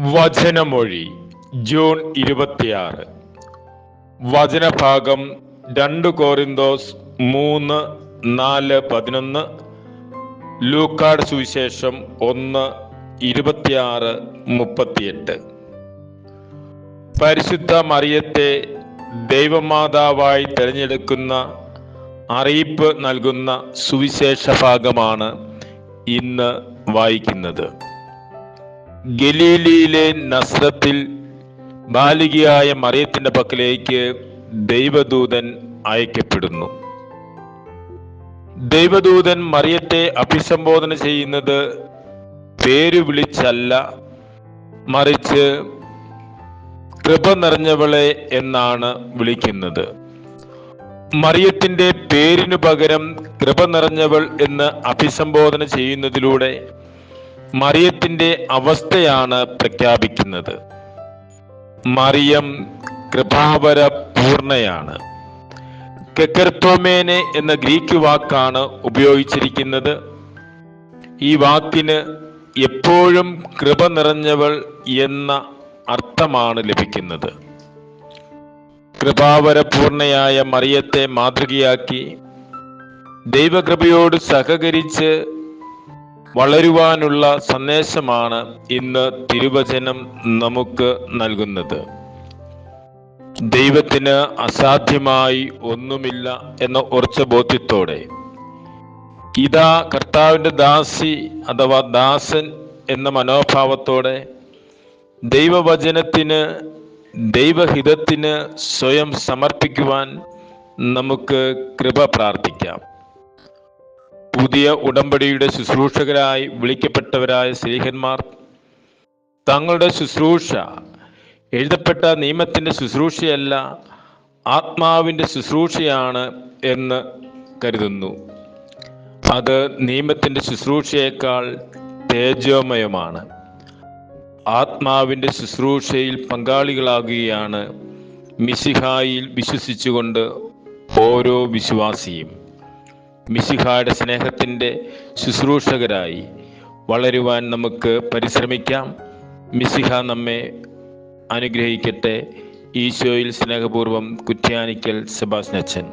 വചനമൊഴി June ഇരുപത്തിയാറ്. വചനഭാഗം രണ്ട് കോറിന്തോസ് മൂന്ന് നാല് പതിനൊന്ന്. ലൂക്കാട് സുവിശേഷം ഒന്ന് ഇരുപത്തിയാറ് മുപ്പത്തിയെട്ട്. പരിശുദ്ധ മറിയത്തെ ദൈവമാതാവായി തിരഞ്ഞെടുക്കുന്ന അറിയിപ്പ് നൽകുന്ന സുവിശേഷ ഭാഗമാണ് ഇന്ന് വായിക്കുന്നത്. ഗലീലിയിലെ നസ്രത്തിൽ ബാലികയായ മറിയത്തിന്റെ പക്കലേക്ക് ദൈവദൂതൻ അയക്കപ്പെടുന്നു. ദൈവദൂതൻ മറിയത്തെ അഭിസംബോധന ചെയ്യുന്നത് പേര് വിളിച്ചല്ല മറിച്ച് കൃപ നിറഞ്ഞവളെ എന്നാണ് വിളിക്കുന്നത്. മറിയത്തിന്റെ പേരിനു പകരം കൃപ നിറഞ്ഞവൾ എന്ന് അഭിസംബോധന ചെയ്യുന്നതിലൂടെ മറിയത്തിന്റെ അവസ്ഥയാണ് പ്രഖ്യാപിക്കുന്നത്. മറിയം കൃപാവര പൂർണയാണ് കെക്കർത്തോമേനെ എന്ന ഗ്രീക്ക് വാക്കാണ് ഉപയോഗിച്ചിരിക്കുന്നത്. ഈ വാക്കിന് എപ്പോഴും കൃപ നിറഞ്ഞവൾ എന്ന അർത്ഥമാണ് ലഭിക്കുന്നത്. കൃപാവര പൂർണയായ മറിയത്തെ മാതൃകയാക്കി ദൈവകൃപയോട് സഹകരിച്ച് വളരുവാനുള്ള സന്ദേശമാണ് ഇന്ന് തിരുവചനം നമുക്ക് നൽകുന്നത്. ദൈവത്തിന് അസാധ്യമായി ഒന്നുമില്ല എന്ന ഉറച്ച ബോധ്യത്തോടെ. ഇതാ കർത്താവിന്റെ ദാസി അഥവാ ദാസൻ എന്ന മനോഭാവത്തോടെ ദൈവവചനത്തിന് ദൈവഹിതത്തിന് സ്വയം സമർപ്പിക്കുവാൻ നമുക്ക് കൃപ പ്രാർത്ഥിക്കാം. പുതിയ ഉടമ്പടിയുടെ ശുശ്രൂഷകരായി വിളിക്കപ്പെട്ടവരായ സ്ത്രീഹന്മാർ തങ്ങളുടെ ശുശ്രൂഷ എഴുതപ്പെട്ട നിയമത്തിന്റെ ശുശ്രൂഷയല്ല ആത്മാവിന്റെ ശുശ്രൂഷയാണ് എന്ന് കരുതുന്നു. അത് നിയമത്തിന്റെ ശുശ്രൂഷയേക്കാൾ തേജോമയമാണ്. ആത്മാവിന്റെ ശുശ്രൂഷയിൽ പങ്കാളികളാകുകയാണ് മിശിഹായിൽ വിശ്വസിച്ചുകൊണ്ട് ഓരോ വിശ്വാസിയും. മിശിഹായുടെ സ്നേഹത്തിന്റെ ശുശ്രൂഷകരായി വളരുവാൻ നമുക്ക് പരിശ്രമിക്കാം. മിശിഹ നമ്മെ അനുഗ്രഹിക്കട്ടെ. ഈശോയിൽ സ്നേഹപൂർവം കുറ്റ്യാനിക്കൽ സെബാസ്നച്ചൻ